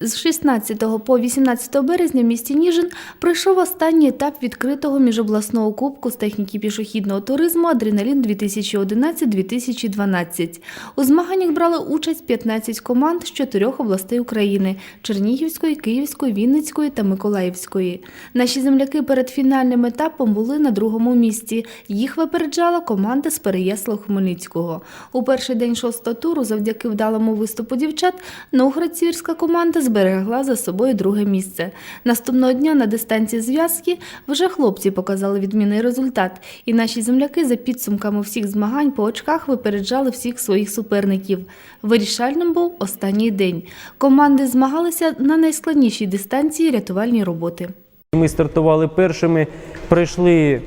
З 16 по 18 березня в місті Ніжин пройшов останній етап відкритого міжобласного кубку з техніки пішохідного туризму Адреналін 2011-2012. У змаганнях брали участь 15 команд з чотирьох областей України: Чернігівської, Київської, Вінницької та Миколаївської. Наші земляки перед фінальним етапом були на другому місці. Їх випереджала команда з Переяслав-Хмельницького. У перший день шостого туру, завдяки вдалому виступу дівчат, Новгород-Сіверська команда зберегла за собою друге місце. Наступного дня на дистанції зв'язки вже хлопці показали відмінний результат, і наші земляки за підсумками всіх змагань по очках випереджали всіх своїх суперників. Вирішальним був останній день. Команди змагалися на найскладнішій дистанції рятувальні роботи. Ми стартували першими, пройшли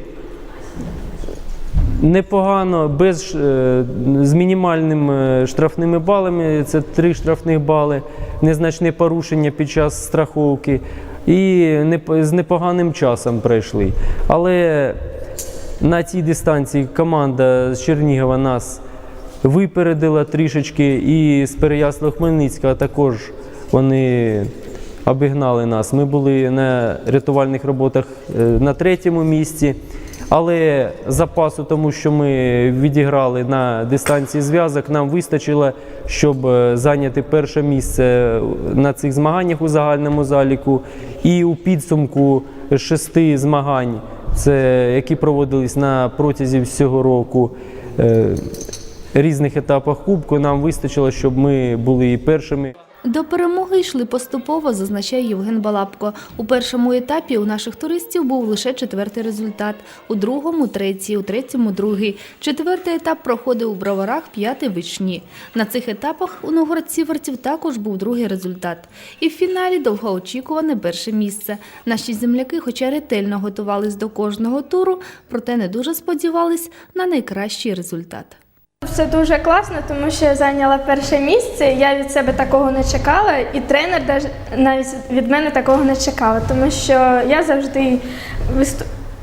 непогано, без, е, з мінімальними штрафними балами. Це три штрафних бали, незначне порушення під час страховки. І з непоганим часом пройшли. Але на цій дистанції команда з Чернігова нас випередила трішечки, і з Переяслава-Хмельницького також вони обігнали нас. Ми були на рятувальних роботах е, на третьому місці, але запасу, тому що ми відіграли на дистанції зв'язок, нам вистачило, щоб е, зайняти перше місце на цих змаганнях у загальному заліку. І у підсумку шести змагань, це які проводились на протязі всього року. е, Різних етапах кубку нам вистачило, щоб ми були першими. До перемоги йшли поступово, зазначає Євген Балапко. У першому етапі у наших туристів був лише четвертий результат, у другому третій, у третьому другий. Четвертий етап проходив у броварах, п'ятий вичні. На цих етапах у новгородцівців також був другий результат. І в фіналі довгоочікуване перше місце. Наші земляки, хоча ретельно готувались до кожного туру, проте не дуже сподівались на найкращий результат. Це дуже класно, тому що я зайняла перше місце. Я від себе такого не чекала, і тренер навіть від мене такого не чекав, тому що я завжди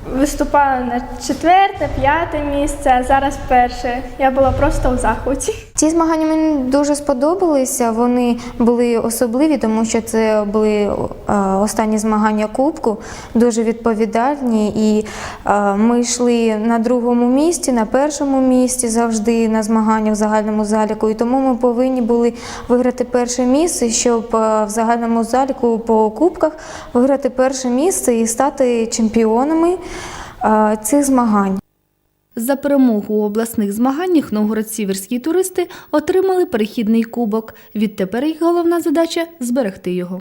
виступала на четверте, п'яте місце, а зараз перше. Я була просто в захваті. Ці змагання мені дуже сподобалися. Вони були особливі, тому що це були е, останні змагання кубку, дуже відповідальні. І е, ми йшли на другому місці, на першому місці завжди на змаганнях в загальному заліку. І тому ми повинні були виграти перше місце, щоб е, в загальному заліку по кубках виграти перше місце і стати чемпіонами цих змагань. За перемогу у обласних змаганнях новгород-сіверські туристи отримали перехідний кубок. Відтепер їх головна задача зберегти його.